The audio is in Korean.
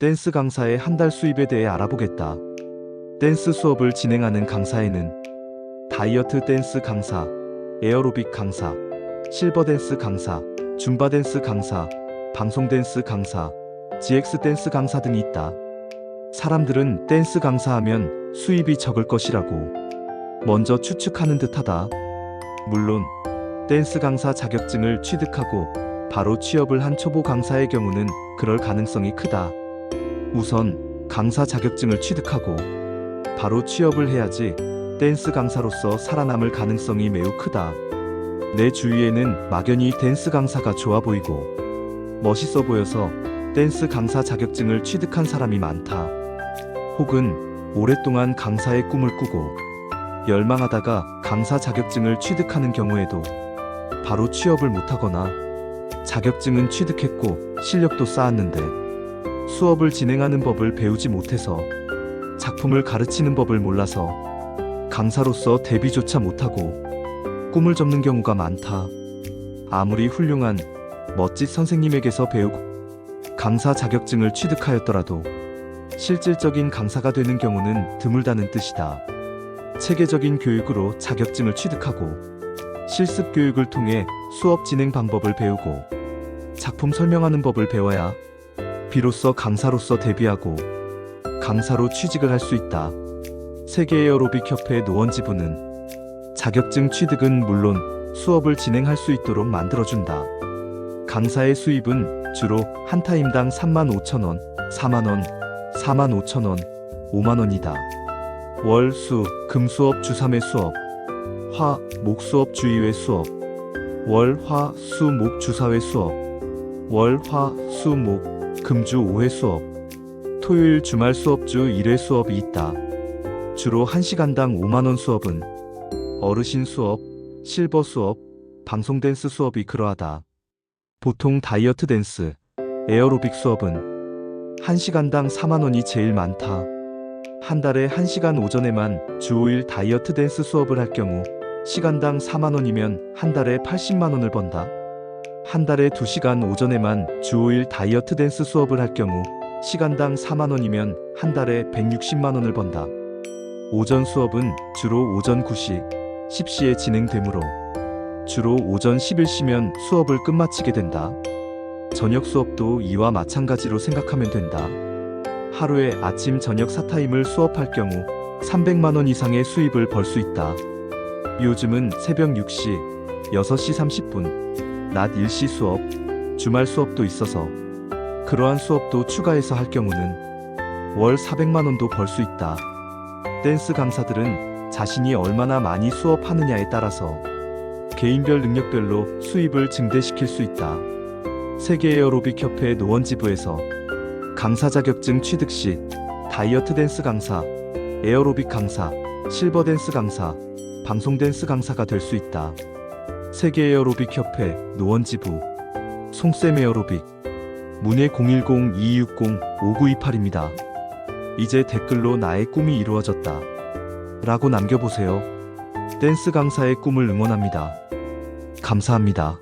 댄스 강사의 한 달 수입에 대해 알아보겠다. 댄스 수업을 진행하는 강사에는 다이어트 댄스 강사, 에어로빅 강사, 실버 댄스 강사, 줌바 댄스 강사, 방송 댄스 강사, GX 댄스 강사 등이 있다. 사람들은 댄스 강사하면 수입이 적을 것이라고 먼저 추측하는 듯하다. 물론 댄스 강사 자격증을 취득하고 바로 취업을 한 초보 강사의 경우는 그럴 가능성이 크다. 우선 강사 자격증을 취득하고 바로 취업을 해야지 댄스 강사로서 살아남을 가능성이 매우 크다. 내 주위에는 막연히 댄스 강사가 좋아 보이고 멋있어 보여서 댄스 강사 자격증을 취득한 사람이 많다. 혹은 오랫동안 강사의 꿈을 꾸고 열망하다가 강사 자격증을 취득하는 경우에도 바로 취업을 못하거나 자격증은 취득했고 실력도 쌓았는데 수업을 진행하는 법을 배우지 못해서 작품을 가르치는 법을 몰라서 강사로서 데뷔조차 못하고 꿈을 접는 경우가 많다. 아무리 훌륭한 멋진 선생님에게서 배우고 강사 자격증을 취득하였더라도 실질적인 강사가 되는 경우는 드물다는 뜻이다. 체계적인 교육으로 자격증을 취득하고 실습 교육을 통해 수업 진행 방법을 배우고 작품 설명하는 법을 배워야 비로소 강사로서 데뷔하고 강사로 취직을 할 수 있다. 세계 에어로빅 협회 노원 지부는 자격증 취득은 물론 수업을 진행할 수 있도록 만들어준다. 강사의 수입은 주로 한 타임당 3만 5천 원, 4만 원, 4만 5천 원, 5만 원이다. 월, 수, 금 수업 주 3회 수업, 화, 목 수업 주 2회 수업, 월, 화, 수, 목 주 4회 수업, 월, 화, 수, 목, 금주 5회 수업, 토요일 주말 수업 주 1회 수업이 있다. 주로 1시간당 5만원 수업은 어르신 수업, 실버 수업, 방송 댄스 수업이 그러하다. 보통 다이어트 댄스, 에어로빅 수업은 1시간당 4만원이 제일 많다. 한 달에 1시간 오전에만 주 5일 다이어트 댄스 수업을 할 경우 시간당 4만원이면 한 달에 80만원을 번다. 한 달에 2시간 오전에만 주 5일 다이어트 댄스 수업을 할 경우 시간당 4만원이면 한 달에 160만원을 번다. 오전 수업은 주로 오전 9시, 10시에 진행되므로 주로 오전 11시면 수업을 끝마치게 된다. 저녁 수업도 이와 마찬가지로 생각하면 된다. 하루에 아침 저녁 4타임을 수업할 경우 300만 원 이상의 수입을 벌 수 있다. 요즘은 새벽 6시, 6시 30분, 낮 1시 수업, 주말 수업도 있어서 그러한 수업도 추가해서 할 경우는 월 400만 원도 벌 수 있다. 댄스 강사들은 자신이 얼마나 많이 수업하느냐에 따라서 개인별 능력별로 수입을 증대시킬 수 있다. 세계 에어로빅 협회 노원지부에서 강사 자격증 취득 시 다이어트 댄스 강사, 에어로빅 강사, 실버 댄스 강사, 방송 댄스 강사가 될 수 있다. 세계 에어로빅 협회 노원지부 송쌤 에어로빅 문의 010-260-5928입니다. 이제 댓글로 나의 꿈이 이루어졌다. 라고 남겨보세요. 댄스 강사의 꿈을 응원합니다. 감사합니다.